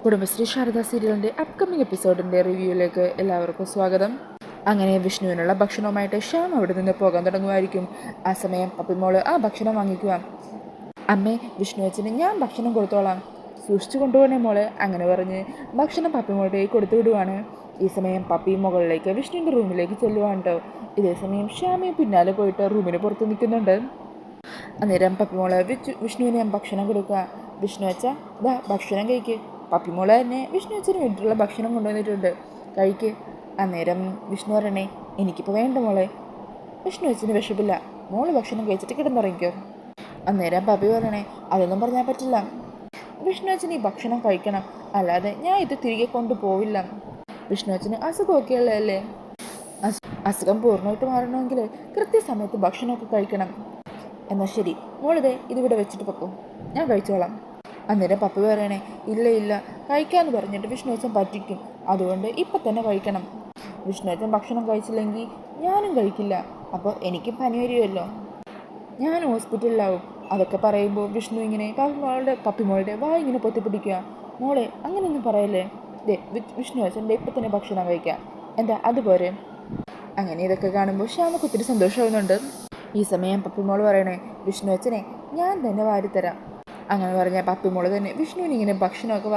കുടുംബശ്രീ ശാരദ സീരിയലിന്റെ അപ്കമിങ് എപ്പിസോഡിന്റെ റിവ്യൂയിലേക്ക് എല്ലാവർക്കും സ്വാഗതം. അങ്ങനെ വിഷ്ണുവിനുള്ള ഭക്ഷണവുമായിട്ട് ശ്യാം അവിടെ നിന്ന് പോകാൻ തുടങ്ങുമായിരിക്കും. ആ സമയം അപ്പിമോൾ ആ ഭക്ഷണം വാങ്ങിക്കുക. അമ്മേ വിഷ്ണു അച്ഛന് ഞാൻ ഭക്ഷണം കൊടുത്തോളാം. സൂക്ഷിച്ചു കൊണ്ടുപോകണേ മോൾ അങ്ങനെ പറഞ്ഞ് ഭക്ഷണം പപ്പിമോളുടെ കൊടുത്തു വിടുവാണ്. ഈ സമയം പപ്പി മുകളിലേക്ക് വിഷ്ണുവിന്റെ റൂമിലേക്ക് ചെല്ലുവാണ് കേട്ടോ ഇതേ സമയം ശ്യാമയും പിന്നാലെ പോയിട്ട് റൂമിന് പുറത്ത് നിൽക്കുന്നുണ്ട്. അന്നേരം പപ്പിമോൾ വിഷ്ണുവിന് ഭക്ഷണം കൊടുക്കുക വിഷ്ണു അച്ഛ ഭക്ഷണം കഴിക്ക്. പപ്പിമോൾ തന്നെ വിഷ്ണു അച്ഛന് വേണ്ടിയിട്ടുള്ള ഭക്ഷണം കൊണ്ടുവന്നിട്ടുണ്ട്. കഴിക്ക്. അന്നേരം വിഷ്ണു പറയണേ എനിക്കിപ്പോൾ വേണ്ട മോളെ. വിഷ്ണു അച്ഛന് വിഷമില്ല മോൾ ഭക്ഷണം കഴിച്ചിട്ട് കിടന്നുറങ്ങിക്കോ. അന്നേരം പപ്പി പറയണേ അതൊന്നും പറഞ്ഞാൽ പറ്റില്ല. വിഷ്ണു അച്ഛന് ഈ ഭക്ഷണം കഴിക്കണം. അല്ലാതെ ഞാൻ ഇത് തിരികെ കൊണ്ടുപോവില്ല. വിഷ്ണു അച്ഛന് അസുഖമൊക്കെ ഉള്ളതല്ലേ? അസു- അസുഖം പൂർണമായിട്ട് മാറണമെങ്കിൽ കൃത്യസമയത്ത് ഭക്ഷണമൊക്കെ കഴിക്കണം. എന്നാൽ ശരി. മോളിതേ ഇതിവിടെ വെച്ചിട്ട് പൊക്കും. ഞാൻ കഴിച്ചോളാം. അന്നേരം പപ്പ പറയണേ ഇല്ല ഇല്ല കഴിക്കാമെന്ന് പറഞ്ഞിട്ട് വിഷ്ണുവച്ചൻ പറ്റിക്കും. അതുകൊണ്ട് ഇപ്പം തന്നെ കഴിക്കണം. വിഷ്ണുവച്ചൻ ഭക്ഷണം കഴിച്ചില്ലെങ്കിൽ ഞാനും കഴിക്കില്ല. അപ്പോൾ എനിക്ക് പനി വരുമല്ലോ. ഞാൻ ഹോസ്പിറ്റലിലാവും. അതൊക്കെ പറയുമ്പോൾ വിഷ്ണു ഇങ്ങനെ പപ്പിമോളുടെ പപ്പിമോളുടെ വാ ഇങ്ങനെ പൊത്തിപ്പിടിക്കുക മോളെ അങ്ങനെയൊന്നും പറയല്ലേ? ദേ വിഷ്ണു അച്ഛന്റെ ഇപ്പം തന്നെ ഭക്ഷണം കഴിക്കാം. എന്താ അതുപോലെ അങ്ങനെ ഇതൊക്കെ കാണുമ്പോൾ ശ്യാമക്ക് ഒത്തിരി സന്തോഷമാകുന്നുണ്ട് ഈ സമയം പപ്പിമോൾ പറയണേ വിഷ്ണു അച്ഛനെ ഞാൻ തന്നെ വാരിത്തരാം. അങ്ങനെ പറഞ്ഞാൽ പപ്പിമോൾ തന്നെ വിഷ്ണുവിന് ഇങ്ങനെ ഭക്ഷണമൊക്കെ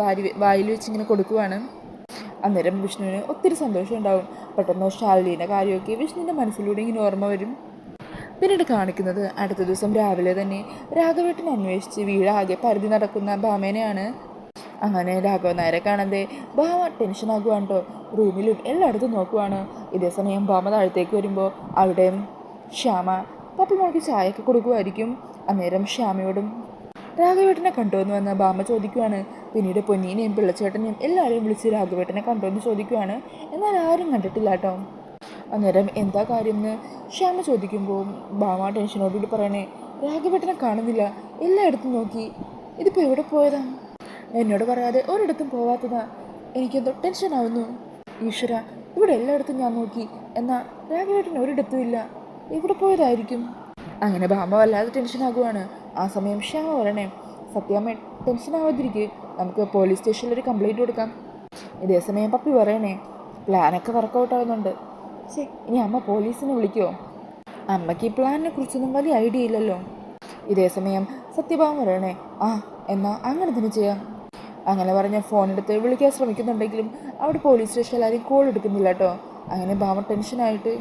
വാരി വായിൽ വെച്ച് ഇങ്ങനെ കൊടുക്കുവാണ്. അന്നേരം വിഷ്ണുവിന് ഒത്തിരി സന്തോഷം ഉണ്ടാവും. പെട്ടെന്ന് ശാലിന്റെ കാര്യമൊക്കെ വിഷ്ണുവിന്റെ മനസ്സിലൂടെ ഇങ്ങനെ ഓർമ്മ വരും. പിന്നീട് കാണിക്കുന്നത് അടുത്ത ദിവസം രാവിലെ തന്നെ രാഘവേട്ടനെ അന്വേഷിച്ച് വീടാകെ പരിധി നടക്കുന്ന ഭാമേനെയാണ്. അങ്ങനെ രാഘവൻ നായരെ കാണാതെ ഭാമ ടെൻഷനാകുവാണ് കേട്ടോ റൂമിലും എല്ലായിടത്തും നോക്കുവാണ്. ഇതേ സമയം ഭാമ താഴത്തേക്ക് വരുമ്പോൾ അവിടെ ശ്യാമ പപ്പിമോൾക്ക് ചായയൊക്കെ കൊടുക്കുമായിരിക്കും അന്നേരം ശ്യാമയോടും രാഘവേട്ടനെ കണ്ടുവെന്ന് വന്ന ബാമ്മ ചോദിക്കുവാണ്. പിന്നീട് പൊന്നീനെയും പിള്ളച്ചേട്ടനെയും എല്ലാവരെയും വിളിച്ച് രാഘവേട്ടനെ കണ്ടുവെന്ന് ചോദിക്കുവാണ്. എന്നാൽ ആരും കണ്ടിട്ടില്ല കേട്ടോ. അന്നേരം എന്താ കാര്യം എന്ന് ശ്യാമ ചോദിക്കുമ്പോൾ ബാമ ടെൻഷനോടുകൂടി പറയണേ രാഘവേട്ടനെ കാണുന്നില്ല. എല്ലായിടത്തും നോക്കി. ഇതിപ്പോൾ എവിടെ പോയതാ? എന്നോട് പറയാതെ ഒരിടത്തും പോവാത്തതാ. എനിക്കെന്തോ ടെൻഷനാവുന്നു ഈശ്വര ഇവിടെ എല്ലായിടത്തും ഞാൻ നോക്കി. എന്നാൽ രാഘവേട്ടൻ ഒരിടത്തും ഇല്ല. എവിടെ പോയതായിരിക്കും? അങ്ങനെ ഭാമ വല്ലാതെ ടെൻഷനാകുവാണ് ആ സമയം ശ്യാമ പറയണേ സത്യാമ്മ ടെൻഷൻ ആവാതിരിക്കേ. നമുക്ക് പോലീസ് സ്റ്റേഷനിൽ ഒരു കംപ്ലയിന്റ് കൊടുക്കാം. ഇതേ സമയം പപ്പി പറയണേ പ്ലാനൊക്കെ വർക്കൗട്ട് ആവുന്നുണ്ട്. ശേ ഇനി അമ്മ പോലീസിനെ വിളിക്കുമോ അമ്മയ്ക്ക് ഈ പ്ലാനിനെ കുറിച്ചൊന്നും വലിയ ഐഡിയ ഇല്ലല്ലോ. ഇതേ സമയം സത്യഭാമ പറയണേ ആ എന്നാൽ അങ്ങനെ തന്നെ ചെയ്യാം. അങ്ങനെ പറഞ്ഞ ഫോൺ എടുത്ത് വിളിക്കാൻ ശ്രമിക്കുന്നുണ്ടെങ്കിലും അവിടെ പോലീസ് സ്റ്റേഷനിൽ ആരും കോൾ എടുക്കുന്നില്ല കേട്ടോ അങ്ങനെ ഭാമ ടെൻഷനായിട്ട്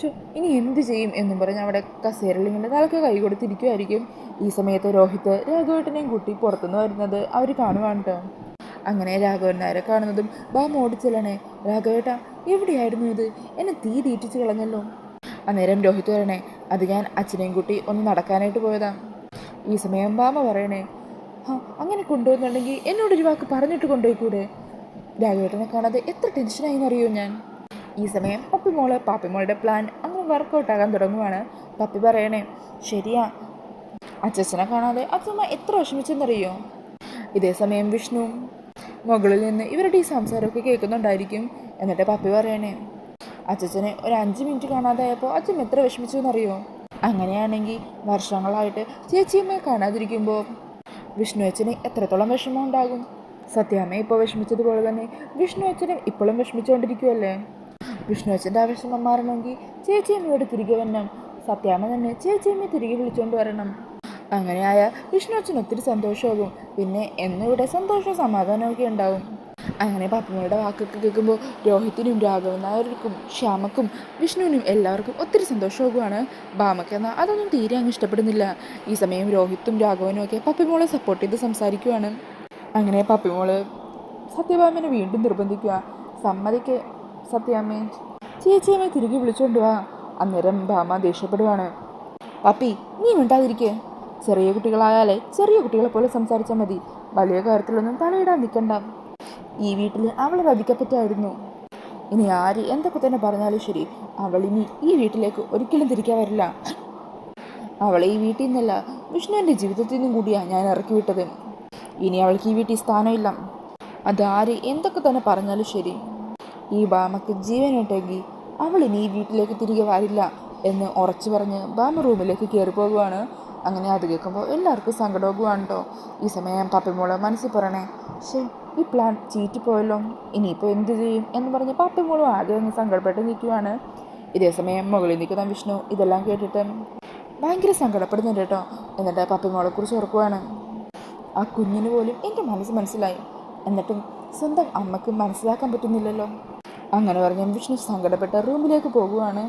ശോ ഇനി എന്ത് ചെയ്യും എന്നും പറഞ്ഞ് അവിടെ കസേരലിങ്ങിന്റെ തലക്ക് കൈ കൊടുത്തിരിക്കുമായിരിക്കും ഈ സമയത്ത് രോഹിത്ത് രാഘവേട്ടനെയും കുട്ടി പുറത്തുനിന്ന് വരുന്നത് അവർ കാണുവാണ് കേട്ടോ അങ്ങനെ രാഘവൻ നായരെ കാണുന്നതും ബാ ഓടിച്ചെല്ലണേ. രാഘവേട്ട എവിടെയായിരുന്നു ഇത്? എന്നെ തീ തീറ്റിച്ച് കളഞ്ഞല്ലോ. അന്നേരം രോഹിത് വരണേ അത് ഞാൻ അച്ഛനെയും കുട്ടി ഒന്ന് നടക്കാനായിട്ട് പോയതാ. ഈ സമയം ബാമ പറയണേ ആ അങ്ങനെ കൊണ്ടുപോകുന്നുണ്ടെങ്കിൽ എന്നോടൊരു വാക്ക് പറഞ്ഞിട്ട് കൊണ്ടുപോയിക്കൂടെ? രാഘവേട്ടനെ കാണാതെ എത്ര ടെൻഷനായി എന്നറിയോ ഞാൻ? ഈ സമയം പപ്പിമോൾ പാപ്പിമോളുടെ പ്ലാൻ അങ്ങ് വർക്കൗട്ട് ആകാൻ തുടങ്ങുവാണ്. പപ്പി പറയണേ ശരിയാ അച്ഛനെ കാണാതെ അച്ഛമ്മ എത്ര വിഷമിച്ചെന്നറിയോ? ഇതേ സമയം വിഷ്ണു മുകളിൽ നിന്ന് ഇവരുടെ ഈ സംസാരമൊക്കെ കേൾക്കുന്നുണ്ടായിരിക്കും. എന്നിട്ട് പപ്പി പറയണേ അച്ഛനെ ഒരു അഞ്ച് മിനിറ്റ് കാണാതായപ്പോൾ അച്ഛൻ എത്ര വിഷമിച്ചു എന്നറിയോ അങ്ങനെയാണെങ്കിൽ വർഷങ്ങളായിട്ട് ചേച്ചിയമ്മയെ കാണാതിരിക്കുമ്പോൾ വിഷ്ണു അച്ഛന് എത്രത്തോളം വിഷമം ഉണ്ടാകും? സത്യാമ്മ ഇപ്പോൾ വിഷമിച്ചതുപോലെ തന്നെ വിഷ്ണു അച്ഛനും ഇപ്പോഴും വിഷമിച്ചുകൊണ്ടിരിക്കുമല്ലേ വിഷ്ണു അച്ഛന്റെ ആവേശം മാറണമെങ്കിൽ ചേച്ചിയമ്മയോട് തിരികെ വരണം. സത്യാമ്മ തന്നെ ചേച്ചിയമ്മയെ തിരികെ വിളിച്ചുകൊണ്ട് വരണം. അങ്ങനെയായ വിഷ്ണു അച്ഛൻ ഒത്തിരി സന്തോഷമാകും. പിന്നെ എന്നിവിടെ സന്തോഷവും സമാധാനമൊക്കെ ഉണ്ടാവും. അങ്ങനെ പപ്പമ്മയുടെ വാക്കൊക്കെ കേൾക്കുമ്പോൾ രോഹിത്തിനും രാഘവൻ നായർക്കും ശ്യാമക്കും വിഷ്ണുവിനും എല്ലാവർക്കും ഒത്തിരി സന്തോഷമാകുവാണ്. ബാമക്ക എന്നാൽ അതൊന്നും തീരെ അങ്ങ് ഇഷ്ടപ്പെടുന്നില്ല. ഈ സമയം രോഹിത്തും രാഘവനും ഒക്കെ പപ്പിമോളെ സപ്പോർട്ട് ചെയ്ത് സംസാരിക്കുവാണ്. അങ്ങനെ പപ്പിമോൾ സത്യഭാമനെ വീണ്ടും നിർബന്ധിക്കുക. സമ്മതിക്ക് സത്യാമ്മേ. ചേച്ചിയമ്മയെ തിരികെ വിളിച്ചോണ്ട് വാ. അന്നേരം ഭാമ ദേഷ്യപ്പെടുവാണ്. പപ്പി നീ മിണ്ടാതിരിക്കേ. ചെറിയ കുട്ടികളായാലേ ചെറിയ കുട്ടികളെ പോലെ സംസാരിച്ചാൽ മതി. വലിയ കാര്യത്തിലൊന്നും തലയിടാൻ നിൽക്കണ്ട ഈ വീട്ടിൽ അവൾ വധിക്കപ്പെട്ടായിരുന്നു ഇനി ആര് എന്തൊക്കെ തന്നെ പറഞ്ഞാലും ശരി അവൾ ഇനി ഈ വീട്ടിലേക്ക് ഒരിക്കലും തിരിക്കാൻ വരില്ല. അവളെ ഈ വീട്ടിൽ നിന്നല്ല വിഷ്ണുവിന്റെ ജീവിതത്തിൽ നിന്നും കൂടിയാണ് ഞാൻ ഇറക്കി വിട്ടത്. ഇനി അവൾക്ക് ഈ വീട്ടിൽ സ്ഥാനമില്ല. അതാര് എന്തൊക്കെ തന്നെ പറഞ്ഞാലും ശരി ഈ ബാമക്ക് ജീവനുണ്ടെങ്കിൽ അവൾ ഇനി ഈ വീട്ടിലേക്ക് തിരികെ വരില്ല എന്ന് ഉറച്ചു പറഞ്ഞ് ബാമ റൂമിലേക്ക് കയറി പോകുവാണ്. അങ്ങനെ അത് കേൾക്കുമ്പോൾ എല്ലാവർക്കും സങ്കടമാകുവാണ് കേട്ടോ ഈ സമയം പപ്പിമോൾ മനസ്സിൽ പറയണേ പക്ഷേ ഈ പ്ലാൻ ചീറ്റ് പോയല്ലോ. ഇനിയിപ്പോൾ എന്ത് ചെയ്യും? എന്ന് പറഞ്ഞ് പാപ്പി മോളും ആകെ ഒന്ന് സങ്കടപ്പെട്ട് നിൽക്കുവാണ്. ഇതേ സമയം മുകളിൽ നിൽക്കുന്ന വിഷ്ണു ഇതെല്ലാം കേട്ടിട്ട് ഭയങ്കര സങ്കടപ്പെടുന്നുണ്ട് കേട്ടോ. എന്നിട്ട് പപ്പി മോളെ കുറിച്ച് ഓർക്കുവാണ്. ആ കുഞ്ഞിന് പോലും എന്റെ മനസ്സ് മനസ്സിലായി. എന്നിട്ടും സ്വന്തം അമ്മയ്ക്ക് മനസ്സിലാക്കാൻ പറ്റുന്നില്ലല്ലോ. അങ്ങനെ പറഞ്ഞ് വിഷ്ണു സങ്കടപ്പെട്ട റൂമിലേക്ക് പോകുവാണ്.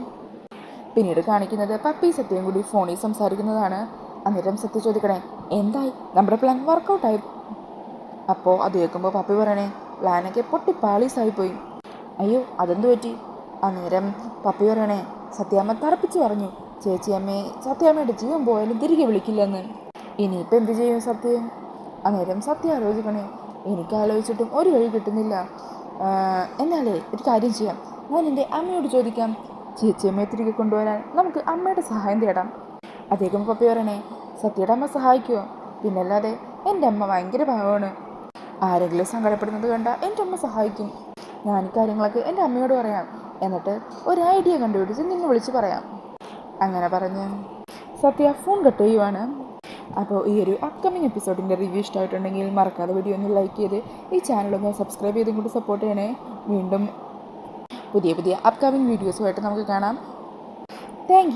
പിന്നീട് കാണിക്കുന്നത് പപ്പി സത്യം കൂടി ഫോണിൽ സംസാരിക്കുന്നതാണ്. അന്നേരം സത്യ ചോദിക്കണേ എന്തായി? നമ്മുടെ പ്ലാൻ വർക്കൗട്ടായി അപ്പോൾ അത് കേൾക്കുമ്പോൾ പപ്പി പറയണേ പ്ലാനൊക്കെ പൊട്ടി പാളീസായി പോയി അയ്യോ അതെന്ത് പറ്റി? അന്നേരം പപ്പി പറയണേ സത്യാമ്മ തറപ്പിച്ച് പറഞ്ഞു. ചേച്ചിയമ്മയെ സത്യാമ്മയുടെ ജീവൻ പോയാലും തിരികെ വിളിക്കില്ലെന്ന്. ഇനിയിപ്പോൾ എന്ത് ചെയ്യും സത്യം? അന്നേരം സത്യം ആലോചിക്കണേ എനിക്ക് ആലോചിച്ചിട്ടും ഒരു വഴി കിട്ടുന്നില്ല. എന്നാലേ ഒരു കാര്യം ചെയ്യാം. ഞാൻ എന്റെ അമ്മയോട് ചോദിക്കാം. ചേച്ചിയമ്മയെ തിരികെ കൊണ്ടുവരാൻ നമുക്ക് അമ്മയുടെ സഹായം തേടാം. അദ്ദേഹം പപ്പി പറയണേ സത്യയുടെ അമ്മ സഹായിക്കുമോ പിന്നല്ലാതെ എന്റെ അമ്മ ഭയങ്കര ഭാവമാണ് ആരെങ്കിലും സങ്കടപ്പെടുന്നത് കണ്ട എന്റെ അമ്മ സഹായിക്കും. ഞാൻ കാര്യങ്ങളൊക്കെ എന്റെ അമ്മയോട് പറയാം. എന്നിട്ട് ഒരു ഐഡിയ കണ്ടുപിടിച്ച് നിന്നെ വിളിച്ച് പറയാം. അങ്ങനെ പറഞ്ഞ് സത്യ ഫോൺ കട്ട് ചെയ്യുവാണ്. അപ്പോൾ ഈ ഒരു അപ്കമിങ് എപ്പിസോഡിന്റെ റിവ്യൂ ഇഷ്ടമായിട്ടുണ്ടെങ്കിൽ മറക്കാതെ വീഡിയോ ഒന്ന് ലൈക്ക് ചെയ്ത് ഈ ചാനലൊന്ന് സബ്സ്ക്രൈബ് ചെയ്തും കൂടി സപ്പോർട്ട് ചെയ്യണേ. വീണ്ടും പുതിയ പുതിയ അപ്കമിങ് വീഡിയോസുമായിട്ട് നമുക്ക് കാണാം. താങ്ക്